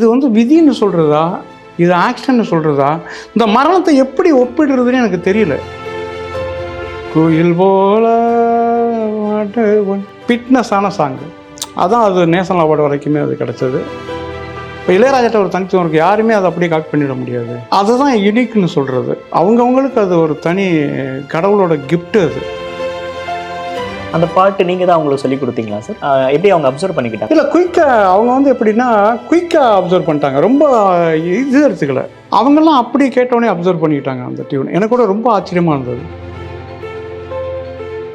இது வந்து விதின்னு சொல்கிறதா இது ஆக்ஷன்னு சொல்கிறதா இந்த மரணத்தை எப்படி ஒப்பிடுறதுன்னு எனக்கு தெரியல. கோயில் போல ஃபிட்னஸான சாங்கு அதான் அது நேஷனல் அவார்டு வரைக்குமே அது கிடச்சது. இப்போ இளையராஜாட்ட ஒரு தனித்துவம் இருக்குது யாருமே அதை அப்படியே காப்பி பண்ணிட முடியாது. அதுதான் யுனிக்னு சொல்கிறது அவங்கவுங்களுக்கு அது ஒரு தனி கடவுளோட கிஃப்ட் அது. அந்த பாட்டு நீங்க தான் அவங்களுக்கு சொல்லி கொடுத்தீங்களா சார் எப்படி அவங்க அப்சர்வ் பண்ணிக்கிட்டாங்க? இல்லை குயிக்காக அவங்க வந்து எப்படின்னா குயிக்காக அப்சர்வ் பண்ணிட்டாங்க. ரொம்ப இது எடுத்துக்கல. அவங்கெல்லாம் அப்படி கேட்டோடனே அப்சர்வ் பண்ணிக்கிட்டாங்க அந்த டியூன் எனக்கு கூட ரொம்ப ஆச்சரியமாக இருந்தது.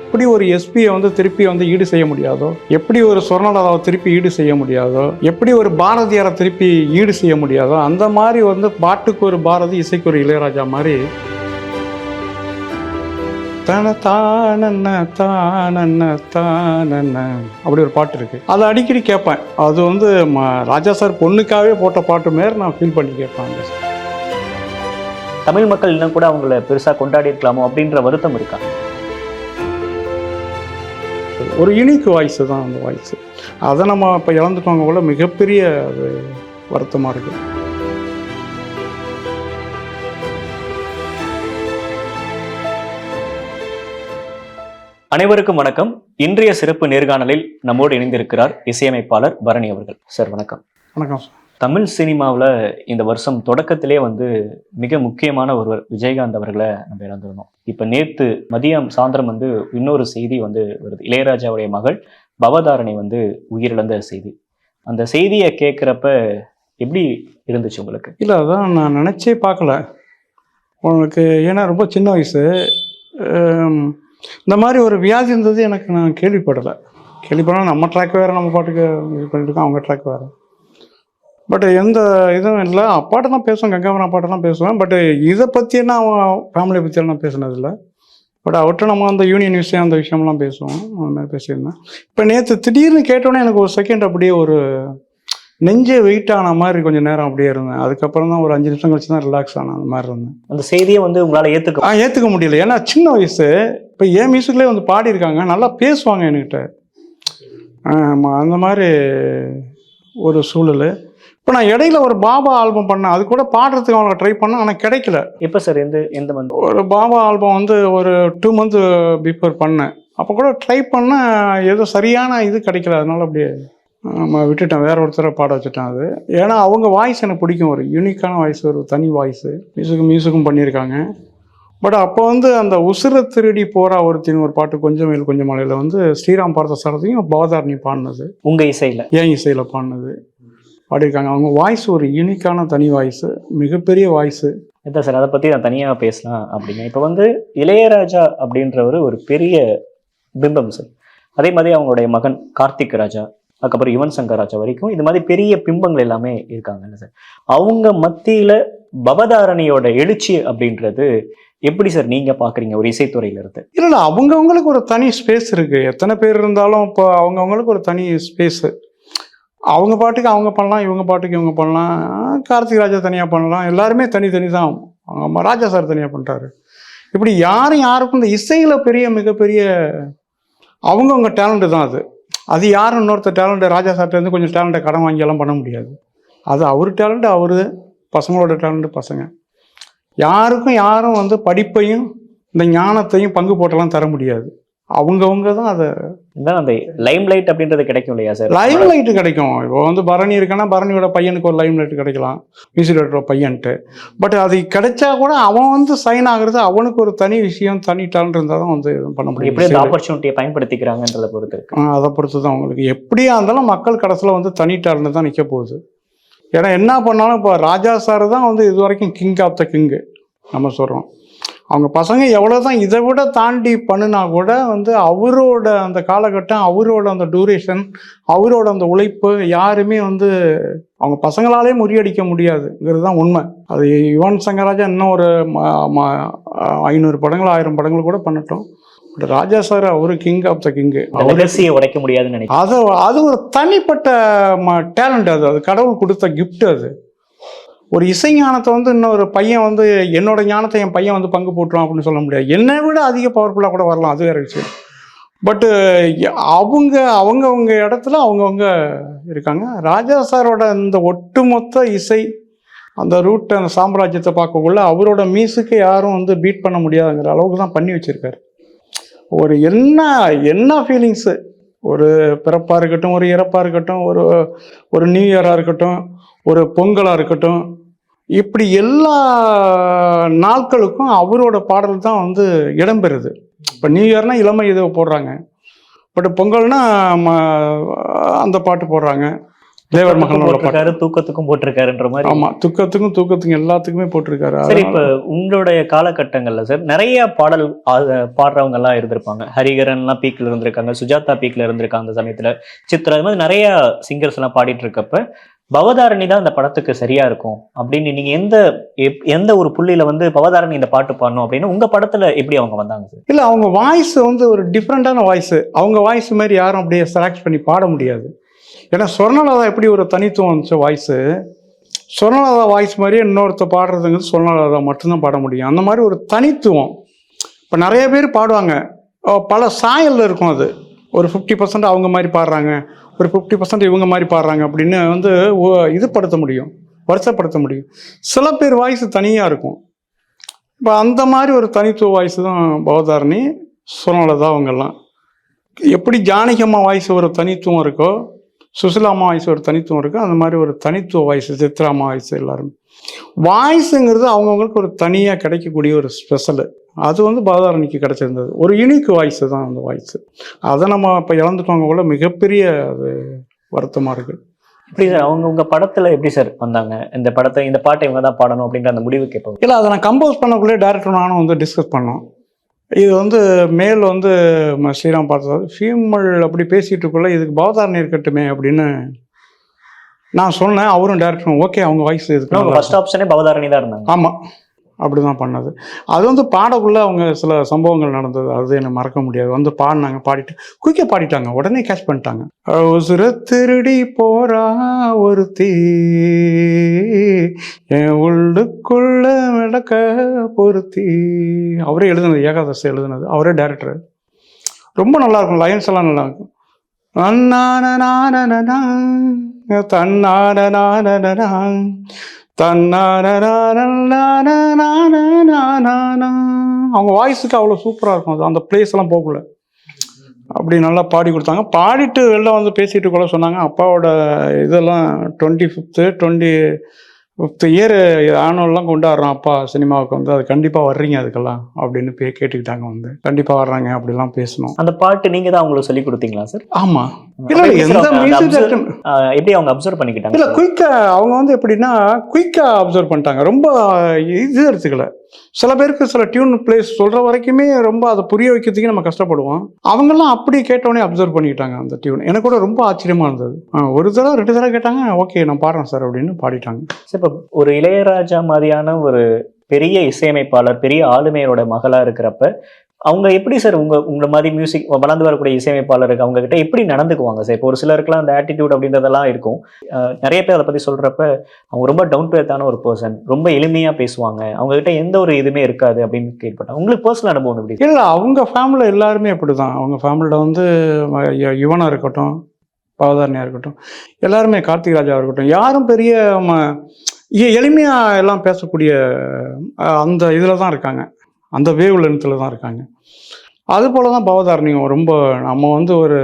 எப்படி ஒரு எஸ்பியை வந்து திருப்பி வந்து ஈடு செய்ய முடியாதோ? எப்படி ஒரு சொர்ணலதாவை திருப்பி ஈடு செய்ய முடியாதோ? எப்படி ஒரு பாரதியாரை திருப்பி ஈடு செய்ய முடியாதோ? அந்த மாதிரி வந்து பாட்டுக்கு ஒரு பாரதி இசைக்கு ஒரு இளையராஜா மாதிரி தன தானன்ன தானன்ன தானன்ன அப்படி ஒரு பாட்டு இருக்கு. அதை அடிக்கடி கேட்பேன். அது வந்து ராஜா சார் பொண்ணுக்காகவே போட்ட பாட்டு மாரி நான் ஃபீல் பண்ணி கேட்பேன் தமிழ் மக்கள் இன்னும் கூட அவங்கள பெருசா கொண்டாடி இருக்கலாமோ அப்படின்ற வருத்தம் இருக்கா? ஒரு யூனிக் வாய்ஸ் தான் அந்த வாய்ஸ் அதை நம்ம இப்போ இழந்துட்டவங்க கூட மிகப்பெரிய அது வருத்தமாக இருக்குது அனைவருக்கும் வணக்கம். இன்றைய சிறப்பு நேர்காணலில் நம்மோடு இணைந்திருக்கிறார் இசையமைப்பாளர் பரணி அவர்கள். சார் வணக்கம். வணக்கம். தமிழ் சினிமாவில் இந்த வருஷம் தொடக்கத்திலே வந்து மிக முக்கியமான ஒருவர் விஜயகாந்த் அவர்களை நம்ம இழந்திருந்தோம். இப்போ நேத்து மதியம் சாயந்தரம் வந்து இன்னொரு செய்தி வந்து வருது. இளையராஜாவுடைய மகள் பவதாரணி வந்து உயிரிழந்த செய்தி. அந்த செய்தியை கேட்குறப்ப எப்படி இருந்துச்சு உங்களுக்கு? இல்லை அதான் நான் நினச்சே பார்க்கல. உனக்கு ஏன்னா ரொம்ப சின்ன வயசு. இந்த மாதிரி ஒரு வியாதி இருந்தது எனக்கு நான் கேள்விப்படலை. கேள்விப்படலாம் நம்ம ட்ராக் வேறு நம்ம பாட்டுக்கு இது பண்ணியிருக்கோம் அவங்க ட்ராக் வேறு. பட் எந்த இதுவும் இல்லை. அப்பாட்ட தான் பேசுவேன் கங்காமரன் அப்பாட்ட தான் பேசுவேன். பட் இதை பற்றினா அவன் ஃபேமிலியை பற்றியெல்லாம் நான் பேசினதில்லை. பட் அவர்கிட்ட நம்ம அந்த யூனியன் விஷயம் அந்த விஷயம்லாம் பேசுவோம். அந்த மாதிரி பேசியிருந்தேன். இப்போ நேற்று திடீர்னு கேட்டோன்னே எனக்கு ஒரு செகண்ட் அப்படியே ஒரு நெஞ்சே வெயிட் ஆன மாதிரி கொஞ்சம் நேரம் அப்படியே இருந்தேன். அதுக்கப்புறம் தான் ஒரு அஞ்சு நிமிஷம் கழிச்சு தான் ரிலாக்ஸ் ஆன அந்த மாதிரி இருந்தேன். அந்த செய்தியை வந்து உங்களால் ஏற்றுக்க ஆ ஏற்றுக்க முடியல. ஏன்னா சின்ன வயசு இப்போ என் மியூசிக்லேயே வந்து பாடியிருக்காங்க. நல்லா பேசுவாங்க என்கிட்ட. ஆமாம் அந்த மாதிரி ஒரு சூழல். இப்போ நான் இடையில ஒரு பாபா ஆல்பம் பண்ணேன். அது கூட பாடுறதுக்கு அவங்க ட்ரை பண்ணேன். ஆனால் கிடைக்கல. எப்போ சார் எந்த எந்த மந்த் ஒரு பாபா ஆல்பம் வந்து ஒரு டூ மந்த் பிஃபோர் பண்ணேன். அப்போ கூட ட்ரை பண்ணேன் ஏதோ சரியான இது கிடைக்கல. அதனால அப்படியே ஆமா, விட்டுட்டேன். வேற ஒருத்தரை பாட வச்சுட்டேன் அது. ஏன்னா அவங்க வாய்ஸ் எனக்கு பிடிக்கும் ஒரு யூனிக்கான வாய்ஸ் ஒரு தனி வாய்ஸு மியூசிக்கும் மியூசிக்கும் பண்ணியிருக்காங்க. பட் அப்போ வந்து அந்த உசுர திருடி போரா ஒருத்தின்னு ஒரு பாட்டு கொஞ்சம் மேல் கொஞ்சம் மலையில் வந்து ஸ்ரீராம் பார்த்த சாரதியும் பாதாரணி பாடினது. உங்க இசையில்? ஏன் இசையில் பாடினது. பாடியிருக்காங்க. அவங்க வாய்ஸ் ஒரு யூனிக்கான தனி வாய்ஸு மிகப்பெரிய வாய்ஸு இதான் சார் அதை பற்றி நான் தனியாக பேசலாம் அப்படிங்க இப்போ வந்து இளையராஜா அப்படின்றவர் ஒரு பெரிய பிம்பம் சார். அதே மாதிரி அவங்களுடைய மகன் கார்த்திக் ராஜா. அதுக்கப்புறம் யுவன் சங்கர் ராஜா வரைக்கும் இது மாதிரி பெரிய பிம்பங்கள் எல்லாமே இருக்காங்கல்ல சார் அவங்க மத்தியில் பவதாரணியோட எழுச்சி அப்படின்றது எப்படி சார் நீங்க பாக்குறீங்க ஒரு இசைத்துறையில இருந்து? இல்ல அவங்கவுங்களுக்கு ஒரு தனி ஸ்பேஸ் இருக்குது எத்தனை பேர் இருந்தாலும் இப்போ அவங்கவுங்களுக்கு ஒரு தனி ஸ்பேஸ் அவங்க பாட்டுக்கு அவங்க பண்ணலாம் இவங்க பாட்டுக்கு இவங்க பண்ணலாம். கார்த்திக் ராஜா தனியாக பண்ணலாம். எல்லாருமே தனித்தனி தான் அவங்க ராஜா சார் தனியாக பண்ணிட்டாரு. இப்படி யாரும் யாருக்கும் இந்த இசையில் பெரிய மிகப்பெரிய அவங்கவுங்க டேலண்ட்டு தான் அது. அது யாரும் இன்னொருத்தர் டேலண்ட்டு ராஜா சார்ட்டேருந்து கொஞ்சம் டேலண்ட்டை கடன் வாங்கியெல்லாம் பண்ண முடியாது. அது அவர் டேலண்ட்டு அவர் பசங்களோட டேலண்ட்டு பசங்க. யாருக்கும் யாரும் வந்து படிப்பையும் இந்த ஞானத்தையும் பங்கு போட்டெல்லாம் தர முடியாது. அவங்கவுங்க தான் அதை அந்த லைம் லைட் அப்படின்றது கிடைக்கும் இல்லையா சார்? லைம் லைட்டு கிடைக்கும். இப்போ வந்து பரணி இருக்குன்னா பரணியோட பையனுக்கு ஒரு லைம் லைட் கிடைக்கலாம். மியூசிக் டைரக்டரோட பையன்ட்டு. பட் அது கிடைச்சா கூட அவன் வந்து சைன் ஆகுறது அவனுக்கு ஒரு தனி விஷயம் தனி டேலண்ட் இருந்தால் தான் வந்து இது பண்ண எப்படி முடியும் ஆப்பர்ச்சுனிட்டியை பயன்படுத்திக்கிறாங்கன்றத பொறுத்து இருக்கு. அதை பொறுத்து தான் உங்களுக்கு. எப்படியா இருந்தாலும் மக்கள் கடைசியில் வந்து தனி டேலண்ட் தான் நிற்க போகுது. ஏன்னா என்ன பண்ணாலும் இப்போ ராஜா சார் தான் வந்து இது வரைக்கும் கிங் ஆஃப் த கிங்கு நம்ம சொல்கிறோம் அவங்க பசங்க எவ்வளோ தான் இதை விட தாண்டி பண்ணுனா கூட வந்து அவரோட அந்த காலகட்டம் அவரோட அந்த டூரேஷன் அவரோட அந்த உழைப்பு யாருமே வந்து அவங்க பசங்களாலே முறியடிக்க முடியாதுங்கிறது தான் உண்மை. அது யுவன் சங்கராஜா இன்னும் ஒரு ஐநூறு படங்கள் ஆயிரம் படங்கள் கூட பண்ணட்டும். பட் ராஜா சார் அவரு கிங் ஆஃப் த கிங்கு லெகசியை உடைக்க முடியாதுன்னு நினைக்கிறேன். அது அது ஒரு தனிப்பட்ட டேலண்ட் அது. அது கடவுள் கொடுத்த gift அது. ஒரு இசை ஞானத்தை வந்து இன்னொரு பையன் வந்து என்னோட ஞானத்தை என் பையன் வந்து பங்கு போட்டுருவான் அப்படின்னு சொல்ல முடியாது. என்னை விட அதிக பவர்ஃபுல்லாக கூட வரலாம். அது வேற விஷயம். பட்டு அவங்க அவங்கவுங்க இடத்துல அவங்கவுங்க இருக்காங்க. ராஜா சாரோட இந்த ஒட்டுமொத்த இசை அந்த ரூட் அந்த சாம்ராஜ்யத்தை பார்க்கக்குள்ள அவரோட மியூசிக்கை யாரும் வந்து பீட் பண்ண முடியாதுங்கிற அளவுக்கு தான் பண்ணி வச்சுருக்காரு. ஒரு என்ன என்ன ஃபீலிங்ஸு ஒரு பிறப்பாக இருக்கட்டும் ஒரு இறப்பாக இருக்கட்டும் ஒரு ஒரு நியூ இயராக இருக்கட்டும் ஒரு பொங்கலாக இருக்கட்டும் இப்படி எல்லா நாட்களுக்கும் அவரோட பாடல் தான் வந்து இடம்பெறுது. இப்போ நியூ இயர்னா இளமை இதை போடுறாங்க. பட் பொங்கல்னா அந்த பாட்டு போடுறாங்க. தேவர் பாட்டு போட்டிருக்காரு தூக்கத்துக்கும் போட்டிருக்காருன்ற மாதிரி. ஆமா துக்கத்துக்கும் தூக்கத்துக்கும் எல்லாத்துக்குமே போட்டிருக்காரு. சரி இப்ப உங்களுடைய காலகட்டங்கள்ல சார் நிறைய பாடல் பாடுறவங்க எல்லாம் இருந்திருப்பாங்க. ஹரிகரன் எல்லாம் பீக்ல இருந்திருக்காங்க சுஜாதா பீக்ல இருந்திருக்காங்க அந்த சமயத்துல. சித்ரா இது மாதிரி நிறைய சிங்கர்ஸ் எல்லாம் பாடிட்டு இருக்கப்ப பவதாரணி தான் இந்த படத்துக்கு சரியா இருக்கும். அப்படின்னு நீங்க எந்த எப்- எந்த ஒரு புள்ளியில வந்து பவதாரணி இந்த பாட்டு பாடணும் அப்படின்னு உங்க படத்துல எப்படி அவங்க வந்தாங்க சார்? இல்ல அவங்க வாய்ஸ் வந்து ஒரு டிஃப்ரெண்டான வாய்ஸ் அவங்க வாய்ஸ் மாதிரி யாரும் அப்படியே செலக்ட் பண்ணி பாட முடியாது. ஏன்னா சொர்ணலதா எப்படி ஒரு தனித்துவம் வந்துச்சு வாய்ஸு சொர்ணலதா வாய்ஸ் மாதிரியே இன்னொருத்த பாடுறதுங்கிறது சொர்ணலதா மட்டும்தான் பாட முடியும். அந்த மாதிரி ஒரு தனித்துவம். இப்போ நிறைய பேர் பாடுவாங்க. பல சாயலில் இருக்கும் அது. ஒரு ஃபிஃப்டி பர்சன்ட் அவங்க மாதிரி பாடுறாங்க. ஒரு ஃபிஃப்டி பர்சன்ட் இவங்க மாதிரி பாடுறாங்க அப்படின்னு வந்து இதுப்படுத்த முடியும் வருஷப்படுத்த முடியும். சில பேர் வாய்ஸ் தனியாக இருக்கும். இப்போ அந்த மாதிரி ஒரு தனித்துவ வாய்ஸ் தான் பவதாரணி தான் அவங்கெல்லாம். எப்படி ஜானகியம்மா வாய்ஸ் ஒரு தனித்துவம் இருக்கோ சுசிலாமா வாய்ஸ் ஒரு தனித்துவம் இருக்கோ அந்த மாதிரி ஒரு தனித்துவ வாய்ஸ் சித்ராமா வாய்ஸ் எல்லாருமே. வாய்ஸுங்கிறது அவங்கவுங்களுக்கு ஒரு தனியாக கிடைக்கக்கூடிய ஒரு ஸ்பெஷலு அது வந்து பவதாரணிக்கு கிடைச்சிருந்தது. ஒரு யூனிக் வாய்ஸ் தான் அந்த வாய்ஸ். அதை நம்ம இப்போ இழந்துட்டவங்க கூட மிகப்பெரிய அது வருத்தமாக இருக்குது எப்படி சார் அவங்க உங்க படத்துல எப்படி சார் வந்தாங்க? இந்த படத்தை இந்த பாட்டை இவங்க தான் பாடணும் அப்படின்ற அந்த முடிவு கேட்பாங்க இல்லை அதை நான் கம்போஸ் பண்ணக்குள்ளே டேரக்டர் நானும் வந்து டிஸ்கஸ் பண்ணோம். இது வந்து மேல் வந்து ஸ்ரீராம் பார்த்தது ஃபீமல் அப்படி பேசிட்டுக்குள்ளே இதுக்கு பவதாரணி இருக்கட்டுமே அப்படின்னு நான் சொன்னேன். அவரும் டேரக்டரும் ஓகே அவங்க வாய்ஸ் இதுக்கு ஃபர்ஸ்ட் ஆப்ஷனே பவதாரணி தான் இருந்தாங்க. ஆமாம் அப்படி தான் பண்ணது. அது வந்து பாடக்குள்ளே அவங்க சில சம்பவங்கள் நடந்தது. அது எனக்கு மறக்க முடியாது. வந்து பாடினாங்க பாடிட்டு குயிக்காக பாடிட்டாங்க. உடனே கேட்ச் பண்ணிட்டாங்க. உசுர திருடி போறா ஒருத்தி. என் உள்ளுக்குள்ள நடக்க பொருத்தி. அவரே எழுதுனது ஏகாதசி எழுதுனது. அவரே டேரக்டர் ரொம்ப நல்லா இருக்கும் லைன்ஸ் எல்லாம் நல்லா இருக்கும் அண்ணான தன்னான தன்னான அவங்க வாய்ஸுக்கு அவ்வளோ சூப்பராக இருக்கும். அது அந்த பிளேஸ் எல்லாம் போகல அப்படி நல்லா பாடி கொடுத்தாங்க. பாடிட்டு வெளில வந்து பேசிட்டு கூட சொன்னாங்க. அப்பாவோட இதெல்லாம் twenty fifth twenty fifth year ஆனுவல்லாம் கொண்டாடுறோம் அப்பா சினிமாவுக்கு வந்து. அது கண்டிப்பாக வர்றீங்க அதுக்கெல்லாம் அப்படின்னு பே கேட்டுக்கிட்டாங்க வந்து. கண்டிப்பாக வர்றாங்க அப்படிலாம் பேசணும். அந்த பாட்டு நீங்க தான் அவங்களுக்கு சொல்லி கொடுத்தீங்களா சார் ஆமாம் எப்படி அவங்க அப்சர்வ் பண்ணிக்கிட்டாங்க? இல்லை குயிக்காக அவங்க வந்து எப்படின்னா குயிக்காக அப்சர்வ் பண்ணிட்டாங்க. ரொம்ப இது எடுத்துக்கல. சில பேருக்கு சில டியூன் பிளேஸ் சொல்கிற வரைக்குமே ரொம்ப அதை புரிய வைக்கிறதுக்கு நம்ம கஷ்டப்படுவோம். அவங்கெல்லாம் அப்படி கேட்டோடனே அப்சர்வ் பண்ணிக்கிட்டாங்க அந்த டியூன் எனக்கு கூட ரொம்ப ஆச்சரியமாக இருந்தது. ஒரு தடவை ரெண்டு தடவை கேட்டாங்க ஓகே நான் பாடுறேன் சார் அப்படின்னு பாடிட்டாங்க. சார் இப்போ ஒரு இளையராஜா மாதிரியான ஒரு பெரிய இசையமைப்பாளர் பெரிய ஆளுமையோட மகளா இருக்கிறப்ப அவங்க எப்படி சார் உங்க உங்க மாதிரி மியூசிக் வளர்ந்து வரக்கூடிய இசையமைப்பாளருக்கு அவங்க கிட்ட எப்படி நடந்துக்குவாங்க சார் இப்போ ஒரு சிலருக்குலாம் அந்த ஆட்டிடியூட் அப்படின்றதெல்லாம் இருக்கும். நிறைய பேர் அதை பத்தி சொல்றப்ப அவங்க ரொம்ப டவுன் டு எர்த்தான ஒரு பர்சன் ரொம்ப எளிமையா பேசுவாங்க. அவங்க கிட்ட எந்த ஒரு இதுவுமே இருக்காது அப்படின்னு கேள்விப்பட்டேன். உங்களுக்கு பர்சனல் அனுபவம் எப்படி இல்லை அவங்க ஃபேமிலியில் எல்லாருமே அப்படி தான் அவங்க ஃபேமிலியில் வந்து ம- யுவனா இருக்கட்டும் பவதாரணியாக இருக்கட்டும் எல்லாருமே கார்த்திக் ராஜாவாக இருக்கட்டும் யாரும் பெரிய எளிமையாக எல்லாம் பேசக்கூடிய அந்த இதில் தான் இருக்காங்க. அந்த வேவ் லென்த்தில் தான் இருக்காங்க. அது போல தான் பவதாரணியம். ரொம்ப நம்ம வந்து ஒரு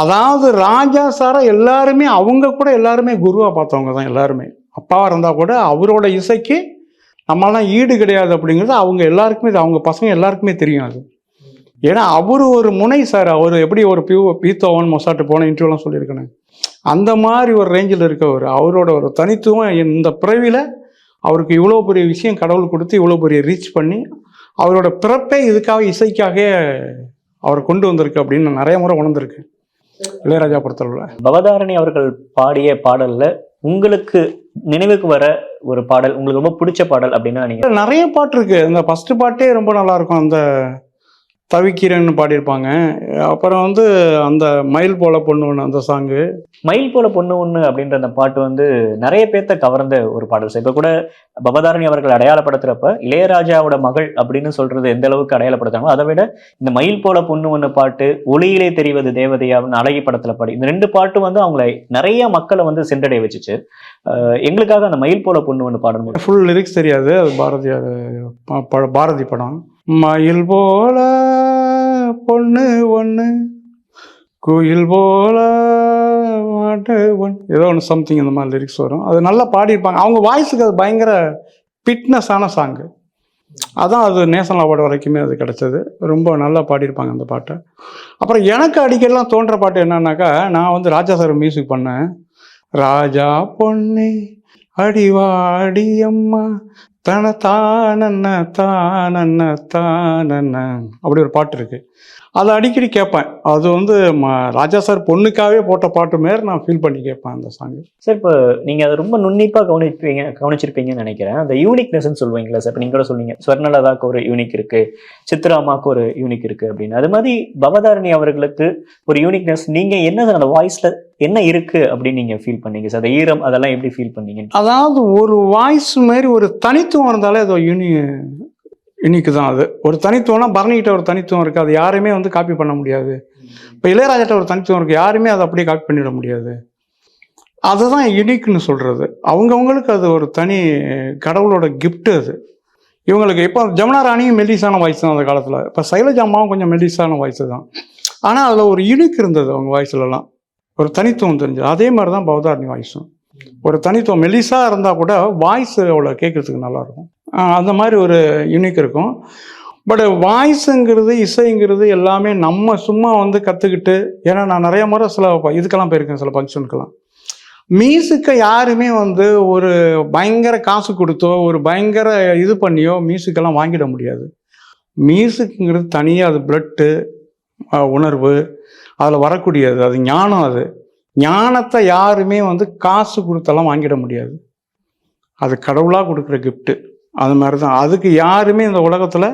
அதாவது ராஜா சாரை எல்லாருமே அவங்க கூட எல்லாருமே குருவாக பார்த்தவங்க தான் எல்லாருமே. அப்பாவாக இருந்தால் கூட அவரோட இசைக்கு நம்மளாம் ஈடு கிடையாது அப்படிங்கிறது அவங்க எல்லாருக்குமே இது அவங்க பசங்க எல்லாருக்குமே தெரியும் அது. ஏன்னா அவர் ஒரு முனை சார். அவர் எப்படி ஒரு பியூ பீத்தோவன் மொசாட்டு போன இன்டர்வியூலாம் சொல்லியிருக்கேன். அந்த மாதிரி ஒரு ரேஞ்சில் இருக்கவர். அவரோட ஒரு தனித்துவம் இந்த பிறவியில் அவருக்கு இவ்வளோ பெரிய விஷயம் கடவுள் கொடுத்து இவ்வளோ பெரிய ரீச் பண்ணி அவரோட பிறப்பே இதுக்காக இசைக்காக அவர் கொண்டு வந்திருக்கு அப்படின்னு நான் நிறைய முறை உணர்ந்திருக்கு இளையராஜா பொறுத்தளவில். பவதாரணி அவர்கள் பாடிய பாடல்ல உங்களுக்கு நினைவுக்கு வர ஒரு பாடல் உங்களுக்கு ரொம்ப பிடிச்ச பாடல் அப்படின்னா நீங்க நிறைய பாட்டு இருக்கு. இந்த ஃபர்ஸ்ட் பாட்டே ரொம்ப நல்லா இருக்கும். அந்த தவிக்கிறேன்னு பாடியிருப்பாங்க. அப்புறம் வந்து அந்த மயில் போல பொண்ணு ஒன்று அந்த சாங்கு மயில் போல பொண்ணு ஒண்ணு அப்படின்ற அந்த பாட்டு வந்து நிறைய பேர்த்த கவர்ந்த ஒரு பாடல். சார் இப்ப கூட பவதாரணி அவர்கள் அடையாளப்படுத்துறப்ப இளையராஜாவோட மகள் அப்படின்னு சொல்றது எந்த அளவுக்கு அடையாளப்படுத்துறாங்களோ அதை விட இந்த மயில் போல பொண்ணு ஒண்ணு பாட்டு ஒளியிலே தெரிவது தேவதையாவின் அழகி படத்துல பாடி இந்த ரெண்டு பாட்டு வந்து அவங்கள நிறைய மக்களை வந்து சென்றடைய வச்சுச்சு. எங்களுக்காக அந்த மயில் போல பொண்ணு ஒண்ணு பாடணும். ஃபுல் லிரிக்ஸ் தெரியாது. அது பாரதியார் பாரதி படம். மயில் போல பொண்ணு ஒன்று குயில் போல மாட்டு ஒன்று ஏதோ ஒன்று சம்திங் இந்த மாதிரி லிரிக்ஸ் வரும். அது நல்லா பாடியிருப்பாங்க. அவங்க வாய்ஸுக்கு அது பயங்கர ஃபிட்னஸான சாங்கு அதான் அது நேஷனல் அவார்டு வரைக்குமே அது கிடச்சது. ரொம்ப நல்லா பாடியிருப்பாங்க அந்த பாட்டை. அப்புறம் எனக்கு அடிக்கடிலாம் தோன்ற பாட்டு என்னன்னாக்கா நான் வந்து ராஜா சார் மியூசிக் பண்ணேன். ராஜா பொன்னே அடிவாடி அம்மா தன தானன்ன தானன்ன தானன்ன. அப்படி ஒரு பாட்டு இருக்கு. அதை அடிக்கடி கேட்பேன். அது வந்து ராஜா சார் பொண்ணுக்காகவே போட்ட பாட்டு மாரி நான் ஃபீல் பண்ணி கேட்பேன் அந்த சாங் சார் இப்போ நீங்க அதை ரொம்ப நுண்ணிப்பா கவனிப்பீங்க கவனிச்சிருப்பீங்கன்னு நினைக்கிறேன். அந்த யூனிக்னஸ்ன்னு சொல்லுவீங்களா சார் இப்போ நீங்க கூட சொன்னீங்க ஸ்வர்ணலதாக்கு ஒரு யூனிக் இருக்கு சித்ராமாக்கு ஒரு யூனிக் இருக்கு அப்படின்னு. அது மாதிரி பவதாரணி அவர்களுக்கு ஒரு யூனிக்னஸ் நீங்க என்ன சார் அந்த வாய்ஸ்ல என்ன இருக்கு அப்படின்னு நீங்க ஃபீல் பண்ணீங்க சார்? அந்த ஈரம் அதெல்லாம் எப்படி ஃபீல் பண்ணீங்க அதாவது ஒரு வாய்ஸ் மாதிரி ஒரு தனித்துவம் இருந்தாலே அது யூனி இன்னைக்கு தான் அது. ஒரு தனித்துவம்னா பரணிகிட்ட ஒரு தனித்துவம் இருக்குது அது யாருமே வந்து காப்பி பண்ண முடியாது. இப்போ இளையராஜாட்ட ஒரு தனித்துவம் இருக்குது யாருமே அதை அப்படியே காப்பி பண்ணிட முடியாது. அதுதான் யுனிக்னு சொல்கிறது அவங்கவுங்களுக்கு அது ஒரு தனி கடவுளோட கிஃப்ட்டு அது. இவங்களுக்கு இப்போ ஜமுனா ராணியும் மெல்லிசான வாய்ஸ் தான் அந்த காலத்தில். இப்போ சைலஜாமாவும் அம்மாவும் கொஞ்சம் மெல்லிசான வாய்ஸ் தான். ஆனால் அதில் ஒரு யுனிக் இருந்தது அவங்க வாய்ஸ்லலாம் ஒரு தனித்துவம் தெரிஞ்சது. அதே மாதிரி தான் பௌதாரணி வாய்ஸும் ஒரு தனித்துவம். மெல்லிசாக இருந்தால் கூட வாய்ஸ் அவ்வளோ கேட்குறதுக்கு நல்லாயிருக்கும் அந்த மாதிரி ஒரு யூனிக் இருக்கும். பட் வாய்ஸுங்கிறது இசைங்கிறது எல்லாமே நம்ம சும்மா வந்து கற்றுக்கிட்டு ஏன்னா நான் நிறைய முறை சில இதுக்கெல்லாம் போயிருக்கேன் சில ஃபங்க்ஷனுக்கெல்லாம் மியூசிக்கை யாருமே வந்து ஒரு பயங்கர காசு கொடுத்தோ ஒரு பயங்கர இது பண்ணியோ மியூசிக்கெல்லாம் வாங்கிட முடியாது. மியூசிக்குங்கிறது தனியாக அது பிளட்டு உணர்வு அதில் வரக்கூடியது. அது ஞானம் அது. ஞானத்தை யாருமே வந்து காசு கொடுத்தெல்லாம் வாங்கிட முடியாது. அது கடவுளாக கொடுக்குற கிஃப்ட்டு அது மாதிரி தான் அதுக்கு யாருமே இந்த உலகத்தில்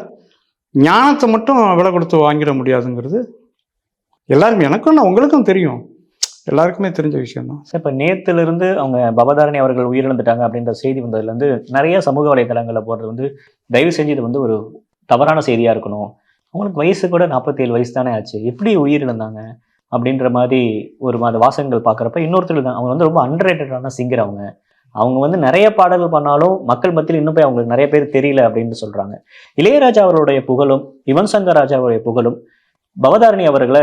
ஞானத்தை மட்டும் விலை கொடுத்து வாங்கிட முடியாதுங்கிறது எல்லாருமே எனக்கும் நான் உங்களுக்கும் தெரியும். எல்லாருக்குமே தெரிஞ்ச விஷயம் தான் சார் இப்போ நேற்றுலேருந்து அவங்க பவதாரணி அவர்கள் உயிரிழந்துட்டாங்க அப்படின்ற செய்தி வந்ததுலேருந்து நிறைய சமூக வலைதளங்களில் போடுறது வந்து தயவு செஞ்சு இது வந்து ஒரு தவறான செய்தியாக இருக்கணும். அவங்களுக்கு வயசு கூட 47 வயசு தானே ஆச்சு. எப்படி உயிரிழந்தாங்க? அப்படின்ற மாதிரி ஒரு மாதிரி வாசகங்கள் பார்க்குறப்ப இன்னொருத்தர் தான். அவங்க வந்து ரொம்ப அண்டர்ரேட்டடான சிங்கர் அவங்க. அவங்க வந்து நிறைய பாடல்கள் பண்ணாலும் மக்கள் மத்தியில் இன்னும் போய் அவங்களுக்கு நிறைய பேர் தெரியல அப்படின்னு சொல்றாங்க. இளையராஜா அவருடைய புகழும் யுவன் சங்கர் ராஜாவுடைய புகழும் பவதாரணி அவர்களை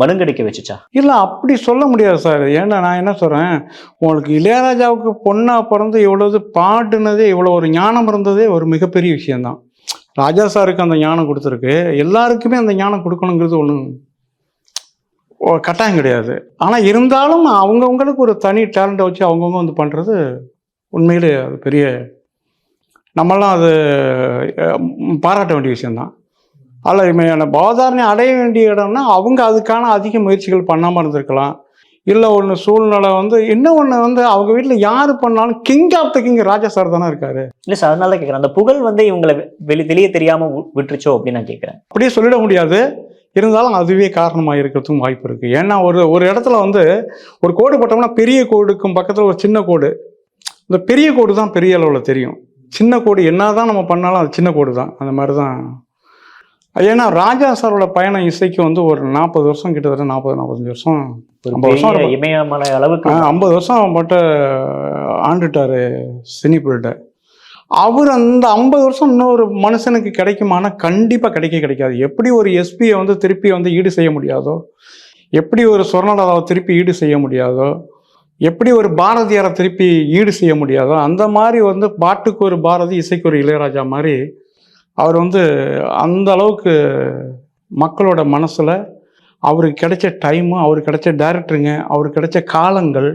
மழுங்கடிக்க வச்சுச்சா? இல்லை அப்படி சொல்ல முடியாது சார். ஏன்னா நான் என்ன சொல்கிறேன் உங்களுக்கு இளையராஜாவுக்கு பொண்ணாக பிறந்து இவ்வளவு பாட்டுனதே இவ்வளோ ஒரு ஞானம் இருந்ததே ஒரு மிகப்பெரிய விஷயந்தான் ராஜா சாருக்கு அந்த ஞானம் கொடுத்துருக்கு. எல்லாருக்குமே அந்த ஞானம் கொடுக்கணுங்கிறது ஒன்றும் கட்டாயம் கிடையாது. ஆனால் இருந்தாலும் அவங்கவுங்களுக்கு ஒரு தனி டேலண்ட்டை வச்சு அவங்கவுங்க வந்து பண்ணுறது உண்மையிலே அது பெரிய நம்மளாம் அது பாராட்ட வேண்டிய விஷயம்தான். அதில் பாதாரணை அடைய வேண்டிய இடம்னா அவங்க அதுக்கான அதிக முயற்சிகள் பண்ணாமல் இருந்திருக்கலாம். இல்லை ஒன்று சூழ்நிலை வந்து இன்னும் ஒன்று வந்து அவங்க வீட்டில் யார் பண்ணாலும் king of the king Raja sir தானே இருக்காரு. இல்லை சார் அதனால தான் கேட்குறேன் அந்த புகழ் வந்து இவங்களை வெளி வெளியே தெரியாம வி- விட்டுருச்சோ அப்படின்னு நான் கேட்குறேன் அப்படியே சொல்லிட முடியாது. இருந்தாலும் அதுவே காரணமாக இருக்கிறதுக்கும் வாய்ப்பு இருக்குது ஏன்னா ஒரு ஒரு இடத்துல வந்து ஒரு கோடு போட்டோம்னா பெரிய கோடுக்கும் பக்கத்தில் ஒரு சின்ன கோடு. இந்த பெரிய கோடு தான் பெரிய அளவில் தெரியும். சின்ன கோடு என்ன தான் நம்ம பண்ணாலும் அது சின்ன கோடு தான். அந்த மாதிரி தான் ஏன்னா ராஜா சாரோட பயணம் இசைக்கு வந்து ஒரு நாற்பது வருஷம் கிட்டத்தட்ட நாற்பது நாற்பத்தஞ்சு வருஷம். ஐம்பது வருஷம். இமயமலை அளவுக்கு. ஐம்பது வருஷம் மட்டும் ஆண்டுட்டாரு சினிப்பிள்கிட்ட அவர் அந்த ஐம்பது வருஷம் இன்னொரு மனுஷனுக்கு கிடைக்குமானா கண்டிப்பாக கிடைக்க கிடைக்காது. எப்படி ஒரு எஸ்பியை வந்து திருப்பி வந்து ஈடு செய்ய முடியாதோ எப்படி ஒரு சொர்ணலதாவை திருப்பி ஈடு செய்ய முடியாதோ எப்படி ஒரு பாரதியாரை திருப்பி ஈடு செய்ய முடியாதோ அந்த மாதிரி வந்து பாட்டுக்கு ஒரு பாரதி இசைக்கு ஒரு இளையராஜா மாதிரி அவர் வந்து அந்த அளவுக்கு மக்களோட மனசில் அவருக்கு கிடைச்ச டைமு அவருக்கு கிடைச்ச டைரக்டருங்க அவருக்கு கிடைச்ச காலங்கள்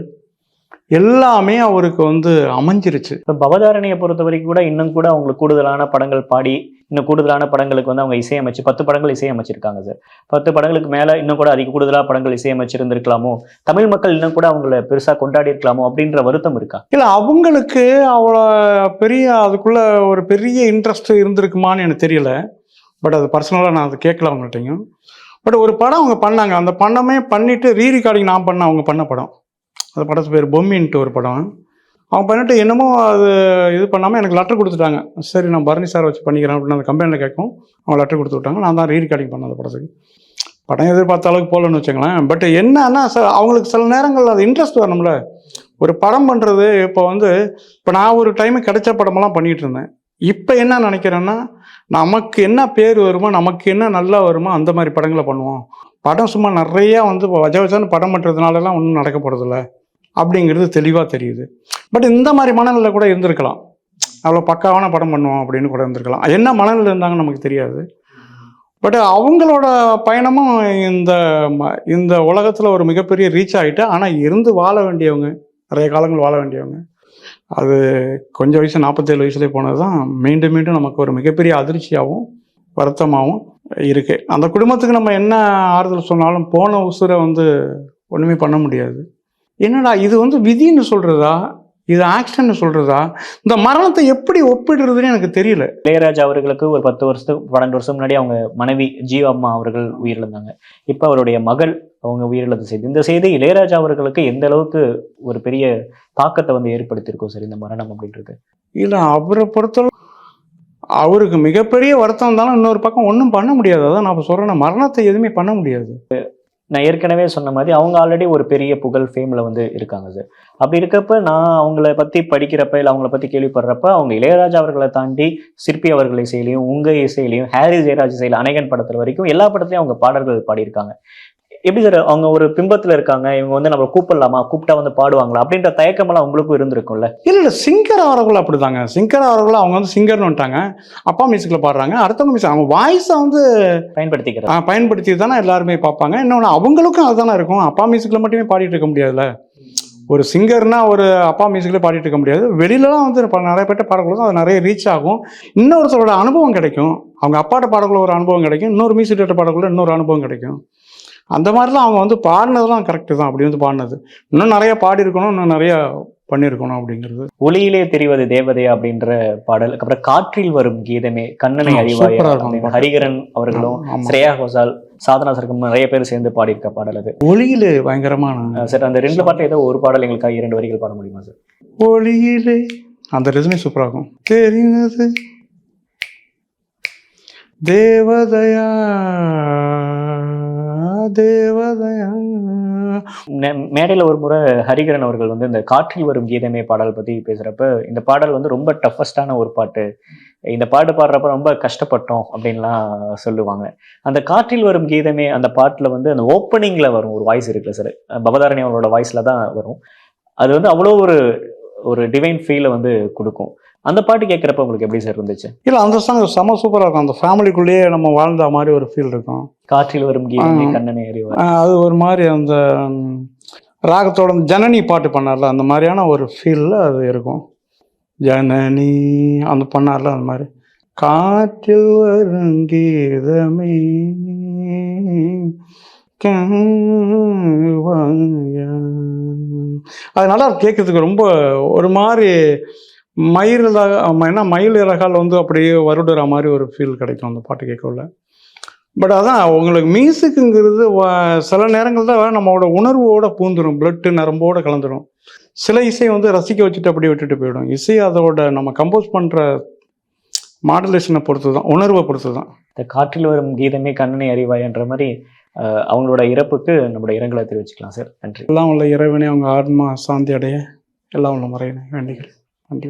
எல்லாமே அவருக்கு வந்து அமைஞ்சிருச்சு. இப்போ பவதாரணியை பொறுத்த வரைக்கும் கூட இன்னும் கூட அவங்களுக்கு கூடுதலான படங்கள் பாடி இன்னும் கூடுதலான படங்களுக்கு வந்து அவங்க இசையமைச்சு பத்து படங்கள் இசையமைச்சிருக்காங்க சார். பத்து படங்களுக்கு மேல இன்னும் கூட அதிக கூடுதலாக படங்கள் இசையமைச்சிருந்திருக்கலாமோ? தமிழ் மக்கள் இன்னும் கூட அவங்கள பெருசா கொண்டாடி இருக்கலாமோ அப்படின்ற வருத்தம் இருக்கா? இல்லை அவங்களுக்கு அவ்வளோ பெரிய அதுக்குள்ள ஒரு பெரிய இன்ட்ரெஸ்ட் இருந்திருக்குமான்னு எனக்கு தெரியல. பட் அது பர்சனலாக நான் அதை கேட்கல அவங்கள்ட்டையும். பட் ஒரு படம் அவங்க பண்ணாங்க. அந்த படமே பண்ணிவிட்டு ரீ ரெக்கார்டிங் நான் பண்ண அவங்க பண்ண படம். அந்த படத்து பேர் பொம்மின்ட்டு ஒரு படம். அவன் பண்ணிட்டு என்னமோ அது இது பண்ணாமல் எனக்கு லெட்டர் கொடுத்துட்டாங்க. சரி நான் பரணி சார் வச்சு பண்ணிக்கிறேன் அப்படின்னு அந்த கம்பெனியில் கேட்கும். அவங்க லெட்டர் கொடுத்து விட்டாங்க நான் தான் ரீ ரெக்கார்டிங் பண்ண அந்த படத்துக்கு. படம் எதிர்பார்த்த அளவுக்கு போகலன்னு வச்சுங்களேன் பட் என்னன்னா சார் அவங்களுக்கு சில நேரங்களில் அது இன்ட்ரெஸ்ட் வரணும்ல. ஒரு படம் பண்ணுறது இப்போ வந்து இப்போ நான் ஒரு டைம் கிடைச்ச படமெல்லாம் பண்ணிகிட்டு இருந்தேன். இப்போ என்ன நினைக்கிறேன்னா நமக்கு என்ன பேர் வருமோ நமக்கு என்ன நல்லா வருமோ அந்த மாதிரி படங்களை பண்ணுவோம். படம் சும்மா நிறையா வந்து வஜ வஜான்னு படம் பண்ணுறதுனாலலாம் ஒன்றும் நடக்க போகிறதில்ல அப்படிங்கிறது தெளிவாக தெரியுது. பட் இந்த மாதிரி மனநிலை கூட இருந்திருக்கலாம். அவ்வளோ பக்காவான படம் பண்ணுவோம் அப்படின்னு கூட இருந்திருக்கலாம். என்ன மனநிலை இருந்தாங்கன்னு நமக்கு தெரியாது. பட் அவங்களோட பயணமும் இந்த ம- இந்த உலகத்தில் ஒரு மிகப்பெரிய ரீச் ஆகிட்டு ஆனால் இருந்து வாழ வேண்டியவங்க நிறைய காலங்கள் வாழ வேண்டியவங்க. அது கொஞ்சம் வயசு நாற்பத்தேழு வயசுலேயே போனது தான் மீண்டும் மீண்டும் நமக்கு ஒரு மிகப்பெரிய அதிர்ச்சியாகவும் வருத்தமாகவும் இருக்குது அந்த குடும்பத்துக்கு நம்ம என்ன ஆறுதல் சொன்னாலும் போன உசுரை வந்து ஒன்றுமே பண்ண முடியாது. என்னடா இது வந்து விதின்னு சொல்கிறதா இது ஆக்ஷன் சொல்கிறதா இந்த மரணத்தை எப்படி ஒப்பிடுறதுன்னு எனக்கு தெரியல. இளையராஜா அவர்களுக்கு ஒரு பத்து வருஷத்துக்கு பன்னெண்டு வருஷம் முன்னாடி அவங்க மனைவி ஜீவா அம்மா அவர்கள் உயிரிழந்தாங்க. இப்போ அவருடைய மகள் அவங்க உயிரிழந்த செய்தி. இந்த செய்தி இளையராஜா அவர்களுக்கு எந்த அளவுக்கு ஒரு பெரிய தாக்கத்தை வந்து ஏற்படுத்தியிருக்கும் சார் இந்த மரணம் அப்படின்றது. இல்லை அவரை பொறுத்தளவு அவருக்கு மிகப்பெரிய வருத்தம் இருந்தாலும் இன்னொரு பக்கம் ஒன்றும் பண்ண முடியாது. அதான் நான் சொல்கிறேன் மரணத்தை எதுவுமே பண்ண முடியாது. நான் ஏற்கனவே சொன்ன மாதிரி அவங்க ஆல்ரெடி ஒரு பெரிய புகழ் ஃபேமில் வந்து இருக்காங்க சார் அப்படி இருக்கப்ப நான் அவங்கள பற்றி படிக்கிறப்ப இல்லை அவங்கள பற்றி கேள்விப்படுறப்ப அவங்க இளையராஜா அவர்களை தாண்டி சிற்பி அவர்கள் இசையிலையும் உங்க இசையிலையும் ஹாரி ஜெயராஜ் இசையில் அநேகன் படத்தில் வரைக்கும் எல்லா படத்துலையும் அவங்க பாடல்கள் பாடியிருக்காங்க. எப்படி சார் அவங்க ஒரு பிம்பத்துல இருக்காங்க இவங்க வந்து நம்ம கூப்பிடலாமா? கூப்பிட்டா வந்து பாடுவாங்களா? அப்படின்ற தயக்கமெல்லாம் உங்களுக்கும் இருந்திருக்கும்ல? இல்லை இல்லை சிங்கர் அவர்கள் அப்படிதாங்க. சிங்கர் அவர்கள் அவங்க வந்து சிங்கர்னு வந்துட்டாங்க. அப்பா மியூசிக்கில் பாடுறாங்க. அடுத்தவங்க மியூசிக் அவங்க வாய்ஸை வந்து பயன்படுத்திக்கிறது. ஆ, பயன்படுத்தி தானே எல்லாருமே பார்ப்பாங்க. இன்னொன்று அவங்களுக்கும் அதுதானே இருக்கும். அப்பா மியூசிக்கில் மட்டுமே பாடிட்டு இருக்க முடியாதுல்ல? ஒரு சிங்கர்னா ஒரு அப்பா மியூசிக்கில் பாடிட்டு இருக்க முடியாது. வெளியிலலாம் வந்து நிறைய பேர்ட்ட பாடக்குள்ள அது நிறைய ரீச் ஆகும். இன்னொருத்தரோட அனுபவம் கிடைக்கும். அவங்க அப்பாட்ட பாடக்குள்ள ஒரு அனுபவம் கிடைக்கும். இன்னொரு மியூசிக் டேரக்டர் பாடக்குள்ள இன்னொரு அனுபவம் கிடைக்கும். அந்த மாதிரிலாம் அவங்க வந்து பாடினதெல்லாம் கரெக்டு தான். அப்படி வந்து பாடினது. இன்னும் நிறைய பாடியிருக்கணும் இன்னும் நிறைய பண்ணியிருக்கணும் அப்படிங்கிறது. ஒளியிலே தெரிவது தேவதையா அப்படின்ற பாடல். அப்புறம் காற்றில் வரும் கீதமே கண்ணனை அறிவாயா. ஹரிகரன் அவர்களும். ஸ்ரேயா கோசால் சாதனா சர்க்கம் நிறைய பேர் சேர்ந்து பாடியிருக்க பாடல் அது. ஒளியிலே பயங்கரமான சார் அந்த ரெண்டு பாட்டு ஏதோ ஒரு பாடல் எங்களுக்காக இரண்டு வரிகள் பாட முடியுமா சார் ஒளியிலே அந்த ரெசுமே சூப்பராகும் தெரிந்தது தேவதயா? தேவதயா? மேடையில் ஒரு முறை ஹரிகரன் அவர்கள் வந்து இந்த காற்றில் வரும் கீதமே பாடல் பத்தி பேசுறப்ப இந்த பாடல் வந்து ரொம்ப டஃபஸ்டான ஒரு பாட்டு. இந்த பாட்டு பாடுறப்ப ரொம்ப கஷ்டப்பட்டோம் அப்படின்லாம் சொல்லுவாங்க. அந்த காற்றில் வரும் கீதமே அந்த பாட்டில் வந்து அந்த ஓப்பனிங்ல வரும். ஒரு வாய்ஸ் இருக்குல்ல சார் பவதாரணி அவங்களோட வாய்ஸ்ல தான் வரும். அது வந்து அவ்வளோ ஒரு ஒரு டிவைன் ஃபீலை வந்து கொடுக்கும். அந்த பாட்டு கேட்குறப்ப உங்களுக்கு எப்படி சார் இருந்துச்சு? இல்லை அந்த சாங் செம சூப்பராக இருக்கும். அந்த ஃபேமிலிக்குள்ளேயே நம்ம வாழ்ந்த மாதிரி ஒரு ஃபீல் இருக்கும். காற்றில் வரும். கண்ணனை அறிவார் ஆஹ் அது ஒரு மாதிரி அந்த ராகத்தோட ஜனனி பாட்டு பண்ணார்ல அந்த மாதிரியான ஒரு ஃபீலில் அது இருக்கும். ஜனனி அந்த பண்ணார்ல அந்த மாதிரி. காற்றில் வரும் கீதமே கேவாயா. அது நல்லா கேட்கறதுக்கு ரொம்ப ஒரு மாதிரி மயில் என்ன மயில் இறகால் வந்து அப்படியே வருடுற மாதிரி ஒரு ஃபீல் கிடைக்கும் அந்த பாட்டு கேட்கல பட் அதான் உங்களுக்கு மியூசிக்குங்கிறது சில சில நேரங்களில் நம்மளோட உணர்வோட பூந்துடும் பிளட்டு நரம்போட கலந்துடும் சில இசை வந்து ரசிக்க வச்சுட்டு அப்படியே விட்டுட்டு போயிடும். இசை அதோட நம்ம கம்போஸ் பண்ணுற மாடுலேஷனை பொறுத்து தான் உணர்வை பொறுத்து தான் இந்த காற்றில் வரும் கீதமே கண்ணனை அறிவாயன்ற மாதிரி அவங்களோட இறப்புக்கு நம்மளோட இரங்கலை தெரிவிச்சுக்கலாம் சார். நன்றி. எல்லாம் உள்ள இறைவனே அவங்க ஆத்மா சாந்தி அடைய. எல்லாம் உள்ள முறையினை வேண்டிக்கிறேன் நன்றி